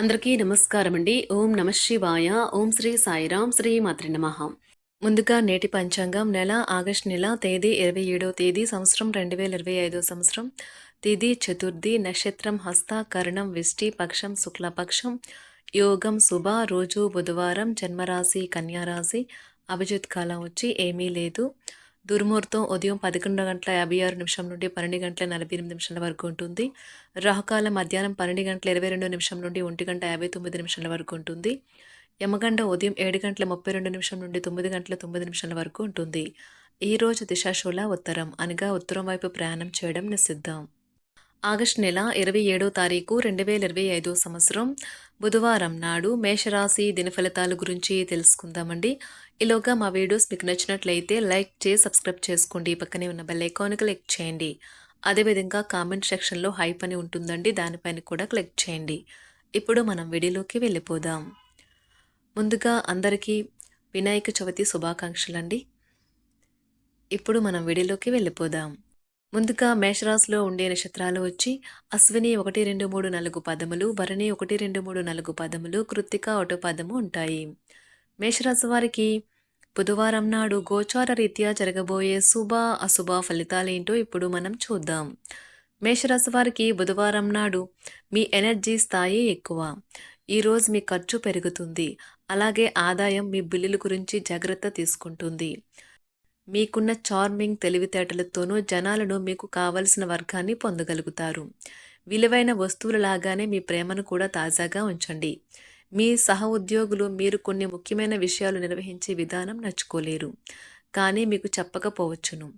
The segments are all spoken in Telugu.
అందరికీ నమస్కారం అండి ఓం నమ శివాయ. ఓం శ్రీ సాయిరాం శ్రీ మాతృ నమ. ముందుగా నేటి పంచాంగం నెల ఆగస్టు నెల తేదీ ఇరవై ఏడో తేదీ సంవత్సరం రెండు వేల ఇరవై ఐదో సంవత్సరం. తేదీ చతుర్థి నక్షత్రం హస్త కరణం విష్టి పక్షం శుక్లపక్షం. యోగం శుభ రోజు బుధవారం జన్మరాశి కన్యారాశి. అభిజిత్ కాలం వచ్చి ఏమీ లేదు. దుర్ముహూర్తం ఉదయం పదకొండు గంటల యాభై ఆరు నిమిషం నుండి పన్నెండు గంటల నలభై ఎనిమిది నిమిషాల వరకు ఉంటుంది. రాహుకాలం మధ్యాహ్నం పన్నెండు గంటల ఇరవై రెండు నిమిషం నుండి ఒంటి గంట యాభై తొమ్మిది నిమిషాల వరకు ఉంటుంది. యమగండ ఉదయం ఏడు గంటల ముప్పై రెండు నిమిషం నుండి తొమ్మిది గంటల తొమ్మిది నిమిషాల వరకు ఉంటుంది. ఈ రోజు దిశాశూల ఉత్తరం అనగా ఉత్తరం వైపు ప్రయాణం చేయడం నిషిద్ధం. ఆగస్టు నెల ఇరవై ఏడో తారీఖు రెండు వేల ఇరవై ఐదో సంవత్సరం బుధవారం నాడు మేషరాశి దినఫలితాల గురించి తెలుసుకుందామండి. ఈలోగా మా వీడియోస్ మీకు నచ్చినట్లయితే లైక్ చేసి సబ్స్క్రైబ్ చేసుకోండి. పక్కనే ఉన్న బెల్ ఐకాన్ క్లిక్ చేయండి. అదేవిధంగా కామెంట్ సెక్షన్లో హైప్ అని ఉంటుందండి. దానిపైన కూడా క్లిక్ చేయండి. ఇప్పుడు మనం వీడియోలోకి వెళ్ళిపోదాం. ముందుగా అందరికీ వినాయక చవితి శుభాకాంక్షలు అండి ఇప్పుడు మనం వీడియోలోకి వెళ్ళిపోదాం. ముందుగా మేషరాశిలో ఉండే నక్షత్రాలు వచ్చి అశ్విని ఒకటి రెండు మూడు నాలుగు పదములు భరణి ఒకటి రెండు మూడు నాలుగు పదములు కృత్తిక ఒకటో పదము ఉంటాయి. మేషరాశి వారికి బుధవారం నాడు గోచార రీత్యా జరగబోయే శుభ అశుభ ఫలితాలేంటో ఇప్పుడు మనం చూద్దాం. మేషరాశి వారికి బుధవారం నాడు మీ ఎనర్జీ స్థాయి ఎక్కువ. ఈరోజు మీ ఖర్చు పెరుగుతుంది. అలాగే ఆదాయం మీ బిల్లుల గురించి జాగ్రత్త తీసుకుంటుంది. మీకున్న చార్మింగ్ తెలివితేటలతోనూ జనాలను మీకు కావలసిన వర్గాన్ని పొందగలుగుతారు. విలువైన వస్తువుల లాగానే మీ ప్రేమను కూడా తాజాగా ఉంచండి. మీ సహ ఉద్యోగులు మీరు కొన్ని ముఖ్యమైన విషయాలు నిర్వహించే విధానం నచ్చుకోలేరు. కానీ మీకు చెప్పకపోవచ్చును.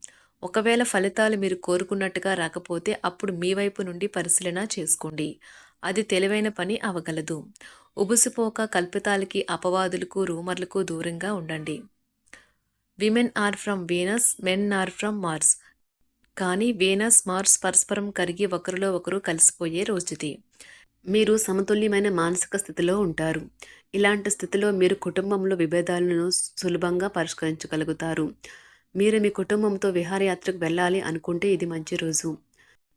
ఒకవేళ ఫలితాలు మీరు కోరుకున్నట్టుగా రాకపోతే అప్పుడు మీ వైపు నుండి పరిశీలన చేసుకోండి. అది తెలివైన పని అవగలదు. ఉబుసిపోక కల్పితాలకి అపవాదులకు రూమర్లకు దూరంగా ఉండండి. Women are from Venus men are from Mars కానీ వీనస్ మార్స్ పరస్పరం కరిగి ఒకరిలో ఒకరు కలిసిపోయే రోజుది. మీరు సమతుల్యమైన మానసిక స్థితిలో ఉంటారు. ఇలాంటి స్థితిలో మీరు కుటుంబంలో విభేదాలను సులభంగా పరిష్కరించగలుగుతారు. మీరు మీ కుటుంబంతో విహారయాత్రకు వెళ్ళాలి అనుకుంటే ఇది మంచి రోజు.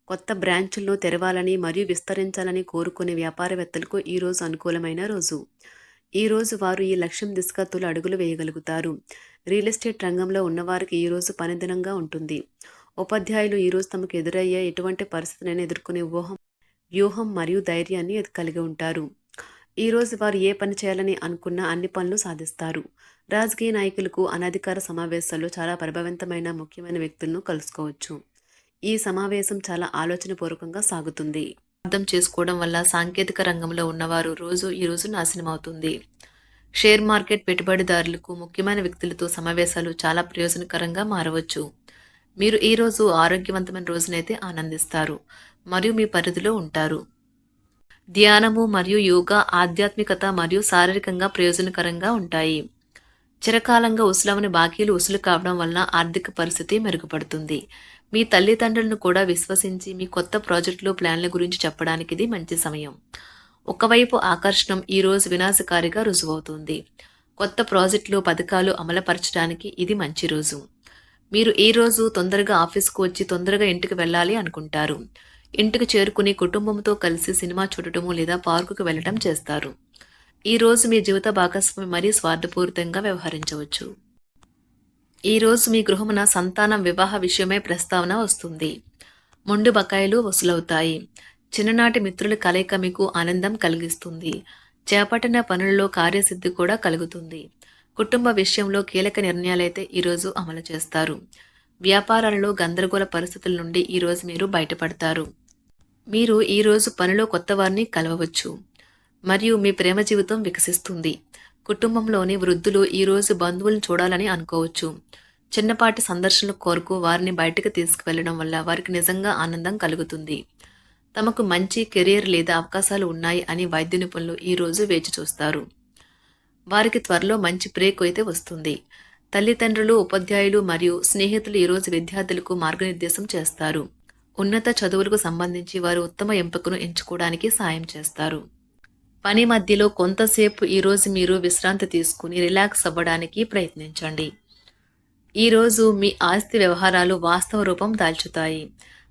కొత్త బ్రాంచులను తెరవాలని మరియు విస్తరించాలని కోరుకునే వ్యాపారవేత్తలకు ఈరోజు అనుకూలమైన రోజు. ఈరోజు వారు ఈ లక్ష్యం దిశగా తొలి అడుగులు వేయగలుగుతారు. రియల్ ఎస్టేట్ రంగంలో ఉన్నవారికి ఈరోజు పనిదినంగా ఉంటుంది. ఉపాధ్యాయులు ఈరోజు తమకు ఎదురయ్యే ఎటువంటి పరిస్థితులను ఎదుర్కొనే ఊహం వ్యూహం మరియు ధైర్యాన్ని కలిగి ఉంటారు. ఈరోజు వారు ఏ పని చేయాలని అనుకున్న అన్ని పనులు సాధిస్తారు. రాజకీయ నాయకులకు అనధికార సమావేశాల్లో చాలా ప్రభావవంతమైన ముఖ్యమైన వ్యక్తులను కలుసుకోవచ్చు. ఈ సమావేశం చాలా ఆలోచనపూర్వకంగా సాగుతుంది. అర్థం చేసుకోవడం వల్ల సాంకేతిక రంగంలో ఉన్నవారు రోజు ఈ రోజు నాశనం అవుతుంది షేర్ మార్కెట్ పెట్టుబడిదారులకు ముఖ్యమైన వ్యక్తులతో సమావేశాలు చాలా ప్రయోజనకరంగా మారవచ్చు. మీరు ఈ రోజు ఆరోగ్యవంతమైన రోజునైతే ఆనందిస్తారు. మరియు మీ పరిధిలో ఉంటారు. ధ్యానము మరియు యోగా ఆధ్యాత్మికత మరియు శారీరకంగా ప్రయోజనకరంగా ఉంటాయి. చిరకాలంగా ఉసులవని బాకీలు ఉసులు కావడం వలన ఆర్థిక పరిస్థితి మెరుగుపడుతుంది. మీ తల్లిదండ్రులను కూడా విశ్వసించి మీ కొత్త ప్రాజెక్టులు ప్లాన్ల గురించి చెప్పడానికి ఇది మంచి సమయం. ఒకవైపు ఆకర్షణం ఈరోజు వినాశకారిగా రుజువవుతుంది. కొత్త ప్రాజెక్టులు పథకాలు అమలుపరచడానికి ఇది మంచి రోజు. మీరు ఈ రోజు తొందరగా ఆఫీస్కు వచ్చి తొందరగా ఇంటికి వెళ్ళాలి అనుకుంటారు. ఇంటికి చేరుకుని కుటుంబంతో కలిసి సినిమా చూడటము లేదా పార్కుకు వెళ్ళటం చేస్తారు. ఈ రోజు మీ జీవిత భాగస్వామి మరీ స్వార్థపూరితంగా వ్యవహరించవచ్చు. ఈ రోజు మీ గృహమున సంతానం వివాహ విషయమై ప్రస్తావన వస్తుంది. మొండు బకాయిలు వసూలవుతాయి. చిన్ననాటి మిత్రుల కలయిక మీకు ఆనందం కలిగిస్తుంది. చేపట్టిన పనులలో కార్యసిద్ధి కూడా కలుగుతుంది. కుటుంబ విషయంలో కీలక నిర్ణయాలైతే ఈరోజు అమలు చేస్తారు. వ్యాపారాలలో గందరగోళ పరిస్థితుల నుండి ఈరోజు మీరు బయటపడతారు. మీరు ఈరోజు పనిలో కొత్త వారిని కలవవచ్చు. మరియు మీ ప్రేమ జీవితం వికసిస్తుంది. కుటుంబంలోని వృద్ధులు ఈరోజు బంధువులను చూడాలని అనుకోవచ్చు. చిన్నపాటి సందర్శనలు కోరుకు వారిని బయటకు తీసుకువెళ్ళడం వల్ల వారికి నిజంగా ఆనందం కలుగుతుంది. తమకు మంచి కెరీర్ లేదా అవకాశాలు ఉన్నాయి అని వైద్య నిపుణులు ఈరోజు వేచి చూస్తారు. వారికి త్వరలో మంచి బ్రేక్ అయితే వస్తుంది. తల్లిదండ్రులు ఉపాధ్యాయులు మరియు స్నేహితులు ఈరోజు విద్యార్థులకు మార్గనిర్దేశం చేస్తారు. ఉన్నత చదువులకు సంబంధించి వారు ఉత్తమ ఎంపికను ఎంచుకోవడానికి సాయం చేస్తారు. పని మధ్యలో కొంతసేపు ఈరోజు మీరు విశ్రాంతి తీసుకుని రిలాక్స్ అవ్వడానికి ప్రయత్నించండి. ఈరోజు మీ ఆస్తి వ్యవహారాలు వాస్తవ రూపం దాల్చుతాయి.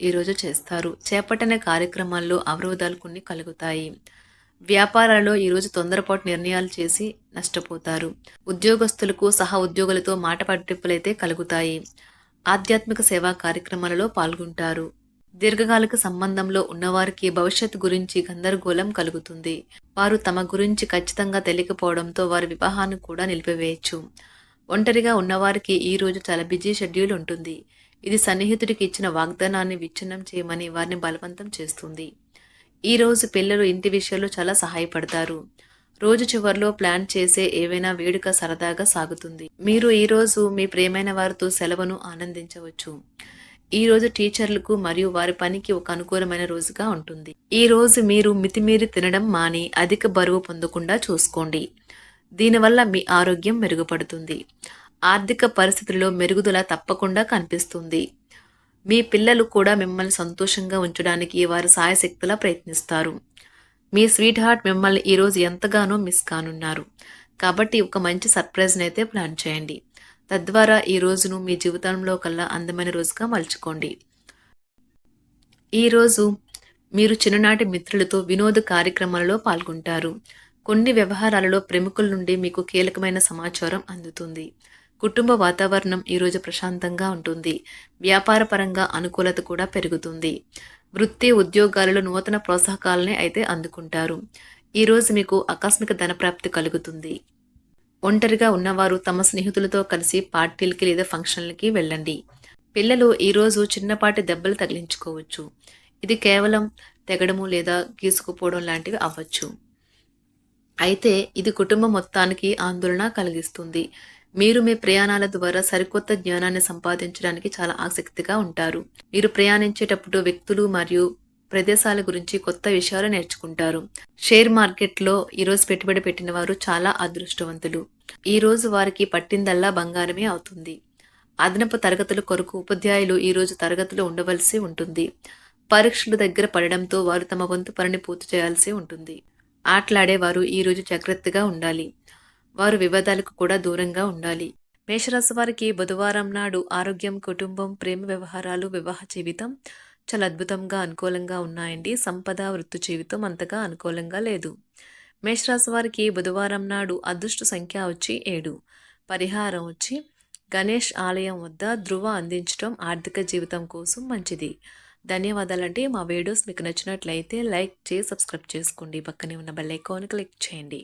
ఈరోజు చేస్తారు. చేపట్టిన కార్యక్రమాల్లో అవరోధాలు కొన్ని కలుగుతాయి. వ్యాపారాల్లో ఈరోజు తొందరపాటు నిర్ణయాలు చేసి నష్టపోతారు. ఉద్యోగస్తులకు సహా ఉద్యోగులతో మాట పట్టింపులైతే కలుగుతాయి. ఆధ్యాత్మిక సేవా కార్యక్రమాలలో పాల్గొంటారు. దీర్ఘకాలిక సంబంధంలో ఉన్నవారికి భవిష్యత్తు గురించి గందరగోళం కలుగుతుంది. వారు తమ గురించి ఖచ్చితంగా తెలియకపోవడంతో వారి వివాహాన్ని కూడా నిలిపివేయచ్చు. ఒంటరిగా ఉన్నవారికి ఈ రోజు చాలా బిజీ షెడ్యూల్ ఉంటుంది. ఇది సన్నిహితుడికి ఇచ్చిన వాగ్దానాన్ని విచ్ఛిన్నం చేయమని వారిని బలవంతం చేస్తుంది. ఈ రోజు పిల్లలు ఇంటి విషయంలో చాలా సహాయపడతారు. రోజు చివరిలో ప్లాన్ చేసే ఏవైనా వేడుక సరదాగా సాగుతుంది. మీరు ఈ రోజు మీ ప్రేమైన వారితో సెలవును ఆనందించవచ్చు. ఈ రోజు టీచర్లకు మరియు వారి పనికి ఒక అనుకూలమైన రోజుగా ఉంటుంది. ఈ రోజు మీరు మితిమీరి తినడం మాని అధిక బరువు పొందకుండా చూసుకోండి. దీనివల్ల మీ ఆరోగ్యం మెరుగుపడుతుంది. ఆర్థిక పరిస్థితుల్లో మెరుగుదల తప్పకుండా కనిపిస్తుంది. మీ పిల్లలు కూడా మిమ్మల్ని సంతోషంగా ఉంచడానికి వారు సాయశక్తులా ప్రయత్నిస్తారు. మీ స్వీట్ హార్ట్ మిమ్మల్ని ఈరోజు ఎంతగానో మిస్ కానున్నారు. కాబట్టి ఒక మంచి సర్ప్రైజ్ని అయితే ప్లాన్ చేయండి. తద్వారా ఈ రోజును మీ జీవితంలో కల్లా అందమైన రోజుగా మలుచుకోండి. ఈరోజు మీరు చిన్ననాటి మిత్రులతో వినోద కార్యక్రమాలలో పాల్గొంటారు. కొన్ని వ్యవహారాలలో ప్రముఖుల నుండి మీకు కీలకమైన సమాచారం అందుతుంది. కుటుంబ వాతావరణం ఈరోజు ప్రశాంతంగా ఉంటుంది. వ్యాపారపరంగా అనుకూలత కూడా పెరుగుతుంది. వృత్తి ఉద్యోగాలలో నూతన ప్రోత్సాహకాలని అయితే అందుకుంటారు. ఈరోజు మీకు ఆకస్మిక ధనప్రాప్తి కలుగుతుంది. ఒంటరిగా ఉన్నవారు తమ స్నేహితులతో కలిసి పార్టీలకి లేదా ఫంక్షన్లకి వెళ్ళండి. పిల్లలు ఈరోజు చిన్నపాటి దెబ్బలు తగిలించుకోవచ్చు. ఇది కేవలం తెగడము లేదా గీసుకుపోవడం లాంటివి అవ్వచ్చు. అయితే ఇది కుటుంబం మొత్తానికి ఆందోళన కలిగిస్తుంది. మీరు మీ ప్రయాణాల ద్వారా సరికొత్త జ్ఞానాన్ని సంపాదించడానికి చాలా ఆసక్తిగా ఉంటారు. మీరు ప్రయాణించేటప్పుడు వ్యక్తులు మరియు ప్రదేశాల గురించి కొత్త విషయాలు నేర్చుకుంటారు. షేర్ మార్కెట్లో ఈరోజు పెట్టుబడి పెట్టిన వారు చాలా అదృష్టవంతులు. ఈ రోజు వారికి పట్టిందల్లా బంగారమే అవుతుంది. అదనపు తరగతుల కొరకు ఉపాధ్యాయులు ఈరోజు తరగతులు ఉండవలసి ఉంటుంది. పరీక్షలు దగ్గర పడడంతో వారు తమ వంతు పనిని పూర్తి చేయాల్సి ఉంటుంది. ఆటలాడేవారు ఈరోజు జాగ్రత్తగా ఉండాలి. వారు వివాదాలకు కూడా దూరంగా ఉండాలి. మేషరాశి వారికి బుధవారం నాడు ఆరోగ్యం కుటుంబం ప్రేమ వ్యవహారాలు వివాహ జీవితం చాలా అద్భుతంగా అనుకూలంగా ఉన్నాయండి. సంపద వృత్తి జీవితం అంతగా అనుకూలంగా లేదు. మేషరాశి వారికి బుధవారం నాడు అదృష్ట సంఖ్య వచ్చి ఏడు. పరిహారం వచ్చి గణేష్ ఆలయం వద్ద ధృవ అందించడం ఆర్థిక జీవితం కోసం మంచిది. ధన్యవాదాలండి. మా వీడియోస్ మీకు నచ్చినట్లయితే లైక్ చేసి సబ్స్క్రైబ్ చేసుకోండి. పక్కనే ఉన్న బెల్ ఐకాన్ క్లిక్ చేయండి.